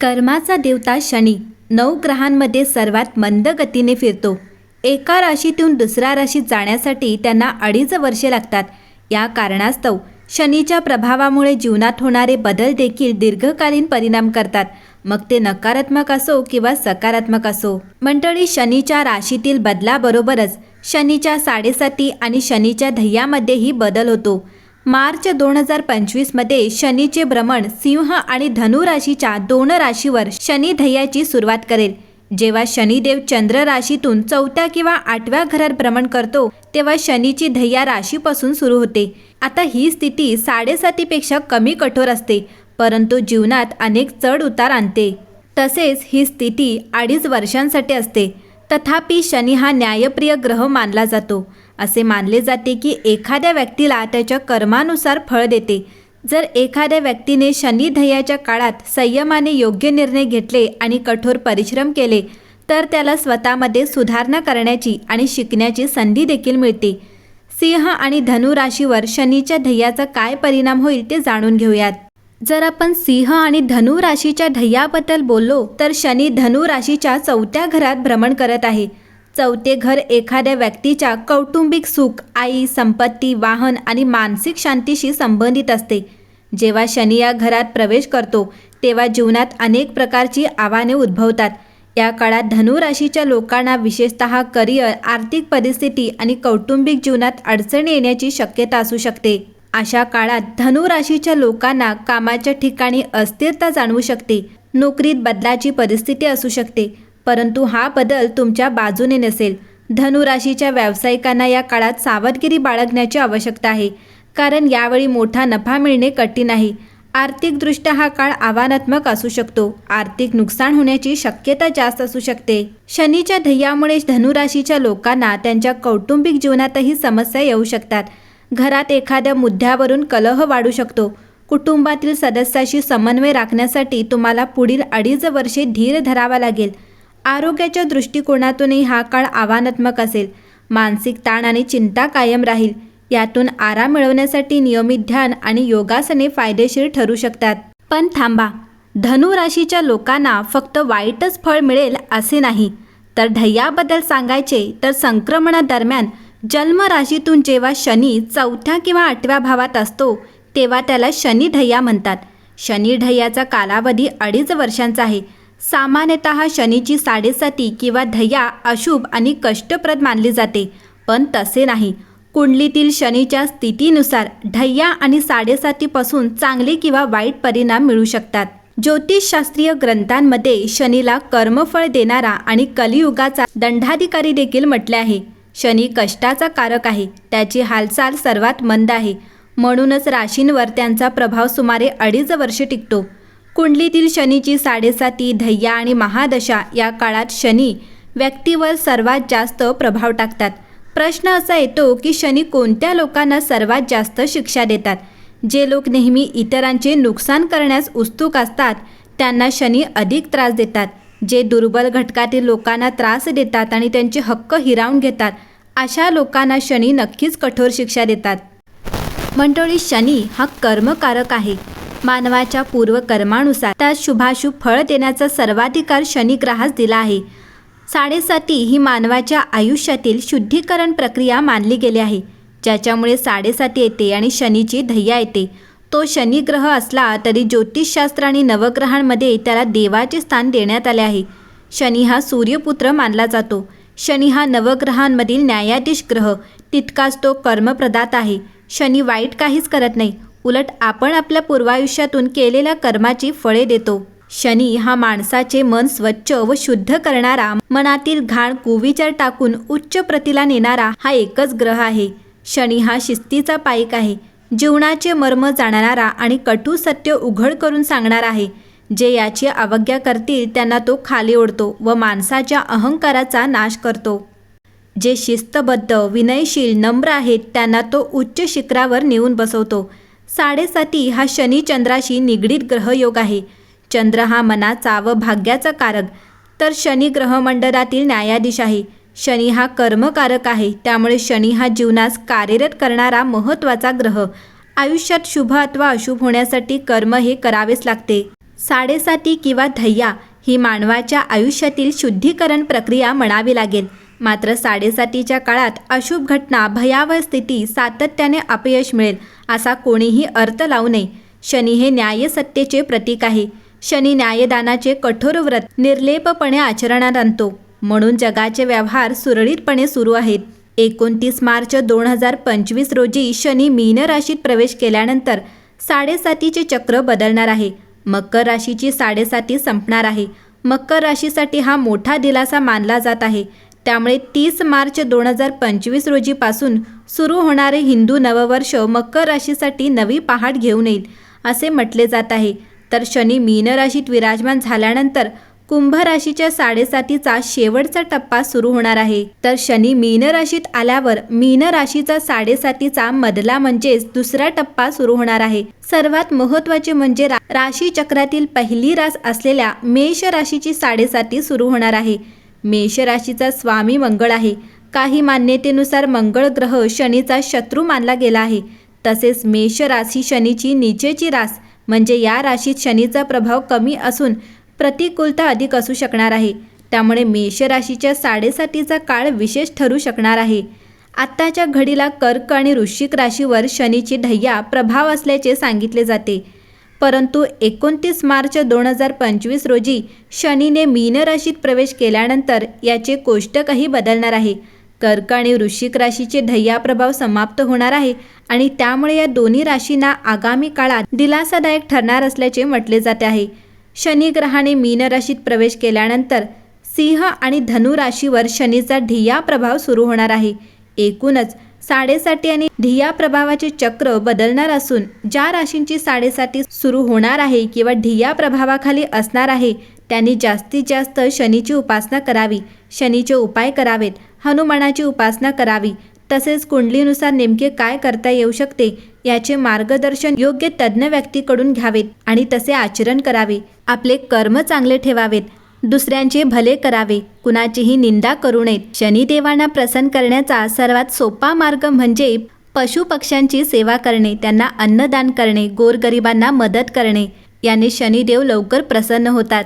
कर्माचा देवता शनी नऊ ग्रहांमध्ये सर्वात मंद गतीने फिरतो. एका राशीतून दुसऱ्या राशीत जाण्यासाठी त्यांना अडीच वर्षे लागतात. या कारणास्तव शनीच्या प्रभावामुळे जीवनात होणारे बदल देखील दीर्घकालीन परिणाम करतात. मग ते नकारात्मक असो किंवा सकारात्मक असो. मंडळी शनीच्या राशीतील बदलाबरोबरच शनीच्या साडेसाती आणि शनीच्या ध्येयामध्येही बदल होतो. मार्च दोन हजार पंचवीसमध्ये शनीचे भ्रमण सिंह आणि धनु राशीच्या दोन राशीवर शनी ध्येयाची सुरुवात करेल. जेव्हा शनिदेव चंद्र राशीतून चौथ्या किंवा आठव्या घरात भ्रमण करतो तेव्हा शनीची धैया राशीपासून सुरू होते. आता ही स्थिती साडेसातीपेक्षा कमी कठोर असते परंतु जीवनात अनेक चढ उतार आणते. तसेच ही स्थिती अडीच वर्षांसाठी असते. तथापि शनी हा न्यायप्रिय ग्रह मानला जातो. असे मानले जाते की एखाद्या व्यक्तीला त्याच्या कर्मानुसार फळ देते. जर एखाद्या व्यक्तीने शनी काळात संयमाने योग्य निर्णय घेतले आणि कठोर परिश्रम केले तर त्याला स्वतःमध्ये सुधारणा करण्याची आणि शिकण्याची संधी देखील मिळते. सिंह आणि धनु राशीवर शनीच्या ध्येयाचा काय परिणाम होईल ते जाणून घेऊयात. जर आपण सिंह आणि धनु राशीच्या ध्येयाबद्दल बोललो तर शनी धनु राशीच्या चौथ्या घरात भ्रमण करत आहे. चौथे घर एखाद्या व्यक्तीच्या कौटुंबिक सुख आई संपत्ती वाहन आणि मानसिक शांतीशी संबंधित असते. जेव्हा शनी या घरात प्रवेश करतो तेव्हा जीवनात अनेक प्रकारची आव्हाने उद्भवतात. या काळात धनुराशीच्या लोकांना विशेषतः करिअर आर्थिक परिस्थिती आणि कौटुंबिक जीवनात अडचणी येण्याची शक्यता असू शकते. अशा काळात धनुराशीच्या लोकांना कामाच्या ठिकाणी अस्थिरता जाणवू शकते. नोकरीत बदलाची परिस्थिती असू शकते. परंतु हा बदल तुमच्या बाजूने नसेल. धनुराशीच्या व्यावसायिकांना या काळात सावधगिरी बाळगण्याची आवश्यकता आहे. कारण यावेळी मोठा नफा मिळणे कठीण आहे. आर्थिकदृष्ट्या हा काळ आव्हानात्मक असू शकतो. आर्थिक नुकसान होण्याची शक्यता जास्त असू शकते. शनीच्या ध्येयामुळे धनुराशीच्या लोकांना त्यांच्या कौटुंबिक जीवनातही समस्या येऊ शकतात. घरात एखाद्या मुद्द्यावरून कलह वाढू शकतो. कुटुंबातील सदस्याशी समन्वय राखण्यासाठी तुम्हाला पुढील अडीच वर्षे धीर धरावा लागेल. आरोग्याच्या दृष्टिकोनातूनही हा काळ आव्हानात्मक असेल. मानसिक ताण आणि चिंता कायम राहील. यातून आराम मिळवण्यासाठी नियमित ध्यान आणि योगासने फायदेशीर ठरू शकतात. पण थांबा. धनु राशीच्या लोकांना फक्त वाईटच फळ मिळेल असे नाही. तर ढय्याबद्दल सांगायचे तर संक्रमणादरम्यान जन्म राशीतून जेव्हा शनी चौथ्या किंवा आठव्या भावात असतो तेव्हा त्याला शनी ढय्या म्हणतात. शनी ढय्याचा कालावधी अडीच वर्षांचा आहे. सामान्यतः शनीची साडेसाती किंवा ध्येया अशुभ आणि कष्टप्रद मानली जाते पण तसे नाही. कुंडलीतील शनीच्या स्थितीनुसार ढय्या आणि साडेसातीपासून चांगले किंवा वाईट परिणाम मिळू शकतात. ज्योतिषशास्त्रीय ग्रंथांमध्ये शनीला कर्मफळ देणारा आणि कलियुगाचा दंडाधिकारी देखील म्हटले आहे. शनी कष्टाचा कारक आहे त्याची हालचाल सर्वात मंद आहे. म्हणूनच राशींवर त्यांचा प्रभाव सुमारे अडीच वर्षे टिकतो. कुंडलीतील शनीची साडेसाती धैया आणि महादशा या काळात शनी व्यक्तीवर सर्वात जास्त प्रभाव टाकतात. प्रश्न असा येतो की शनी कोणत्या लोकांना सर्वात जास्त शिक्षा देतात? जे लोक नेहमी इतरांचे नुकसान करण्यास उत्सुक असतात त्यांना शनी अधिक त्रास देतात. जे दुर्बल घटकातील लोकांना त्रास देतात आणि त्यांचे हक्क हिरावून घेतात अशा लोकांना शनी नक्कीच कठोर शिक्षा देतात. मंडळी शनी हा कर्मकारक आहे. मानवाच्या पूर्वकर्मानुसार त्यात शुभाशुभ फळ देण्याचा सर्वाधिकार शनिग्रहास दिला आहे. साडेसाती ही मानवाच्या आयुष्यातील शुद्धीकरण प्रक्रिया मानली गेली आहे. ज्याच्यामुळे साडेसाती येते आणि शनीची धैया येते. तो शनिग्रह असला तरी ज्योतिषशास्त्र आणि नवग्रहांमध्ये त्याला देवाचे स्थान देण्यात आले आहे. शनी हा सूर्यपुत्र मानला जातो. शनी हा नवग्रहांमधील न्यायाधीश ग्रह. तितकाच तो कर्मप्रदात आहे. शनी वाईट काहीच करत नाही. उलट आपण आपल्या पूर्वायुष्यातून केलेल्या कर्माची फळे देतो. शनी हा माणसाचे मन स्वच्छ व शुद्ध करणारा मनातील घाण कुविचार टाकून उच्च प्रतीला नेणारा हा एकच ग्रह आहे. शनी हा शिस्तीचा पाईक आहे जीवनाचे मर्म जाणणारा आणि कटू सत्य उघड करून सांगणार आहे. जे याची अवज्ञा करतील त्यांना तो खाली ओढतो व माणसाच्या अहंकाराचा नाश करतो. जे शिस्तबद्ध विनयशील नम्र आहेत त्यांना तो उच्च शिखरावर नेऊन बसवतो. साडेसाती हा शनी चंद्राशी निगडीत ग्रहयोग आहे. चंद्र हा मनाचा व भाग्याचा कारक तर शनी ग्रहमंडळातील न्यायाधीश आहे. शनी हा कर्मकारक आहे त्यामुळे शनी हा जीवनास कार्यरत करणारा महत्त्वाचा ग्रह. आयुष्यात शुभ अथवा अशुभ होण्यासाठी कर्म हे करावेच लागते. साडेसाती किंवा धैया ही मानवाच्या आयुष्यातील शुद्धीकरण प्रक्रिया म्हणावी लागेल. मात्र साडेसातीच्या काळात अशुभ घटना भयावह स्थिती सातत्याने अपयश मिळेल असा कोणीही अर्थ लावू नये. शनी हे न्यायसत्तेचे प्रतीक आहे. शनी न्यायदानाचे कठोर व्रत निर्लेपपणे आचरणात आणतो. म्हणून जगाचे व्यवहार सुरळीतपणे सुरू आहेत. एकोणतीस मार्च दोन हजार पंचवीस रोजी शनी मीन राशीत प्रवेश केल्यानंतर साडेसातीचे चक्र बदलणार आहे. मकर राशीची साडेसाती संपणार आहे. मकर राशीसाठी हा मोठा दिलासा मानला जात आहे. त्यामुळे तीस मार्च दोन हजार पंचवीस रोजीपासून सुरू होणारे हिंदू नववर्ष मकर राशीसाठी नवी पहाट घेऊन येईल असे म्हटले जात आहे. तर शनी मीन राशीत विराजमान झाल्यानंतर कुंभ राशीच्या साडेसातीचा शेवटचा टप्पा सुरू होणार आहे. तर शनी मीन राशीत आल्यावर मीन राशीचा साडेसातीचा मधला म्हणजेच दुसरा टप्पा सुरू होणार आहे. सर्वात महत्त्वाचे म्हणजे रा- राशी चक्रातील पहिली रास असलेल्या मेष राशीची साडेसाती सुरू होणार आहे. मेष राशीचा स्वामी मंगळ आहे. काही मान्यतेनुसार मंगळ ग्रह शनीचा शत्रू मानला गेला आहे. तसेच मेष राशी शनीची नीचेची रास म्हणजे या राशीत शनीचा प्रभाव कमी असून प्रतिकूलता अधिक असू शकणार आहे. त्यामुळे मेष राशीच्या साडेसातीचा काळ विशेष ठरू शकणार आहे. आत्ताच्या घडीला कर्क आणि वृश्चिक राशीवर शनीची ढय्या प्रभाव असल्याचे सांगितले जाते. परंतु एकोणतीस मार्च दोन हजार पंचवीस रोजी शनीने मीन राशीत प्रवेश केल्यानंतर याचे कोष्टकही बदलणार आहे. कर्क आणि वृश्चिक राशीचे ढय्या प्रभाव समाप्त होणार आहे आणि त्यामुळे या दोन्ही राशींना आगामी काळात दिलासादायक ठरणार असल्याचे म्हटले जाते आहे. शनी ग्रहाने मीन राशीत प्रवेश केल्यानंतर सिंह आणि धनु राशीवर शनीचा ढिया प्रभाव सुरू होणार आहे. एकूणच साडेसाती आणि ढिया प्रभावाचे चक्र बदलणार असून ज्या राशींची साडेसाती सुरू होणार आहे किंवा ढिया प्रभावाखाली असणार आहे त्यांनी जास्तीत जास्त शनीची उपासना करावी शनीचे उपाय करावेत हनुमानाची उपासना करावी तसेच कुंडलीनुसार नेमके काय करता येऊ शकते याचे मार्गदर्शन योग्य तज्ज्ञ व्यक्तीकडून घ्यावेत आणि तसे आचरण करावे. आपले कर्म चांगले ठेवावेत. दुसऱ्यांचे भले करावे. कुणाचीही निंदा करू नयेत. शनिदेवांना प्रसन्न करण्याचा सर्वात सोपा मार्ग म्हणजे पशुपक्ष्यांची सेवा करणे त्यांना अन्नदान करणे गोरगरिबांना मदत करणे. याने शनिदेव लवकर प्रसन्न होतात.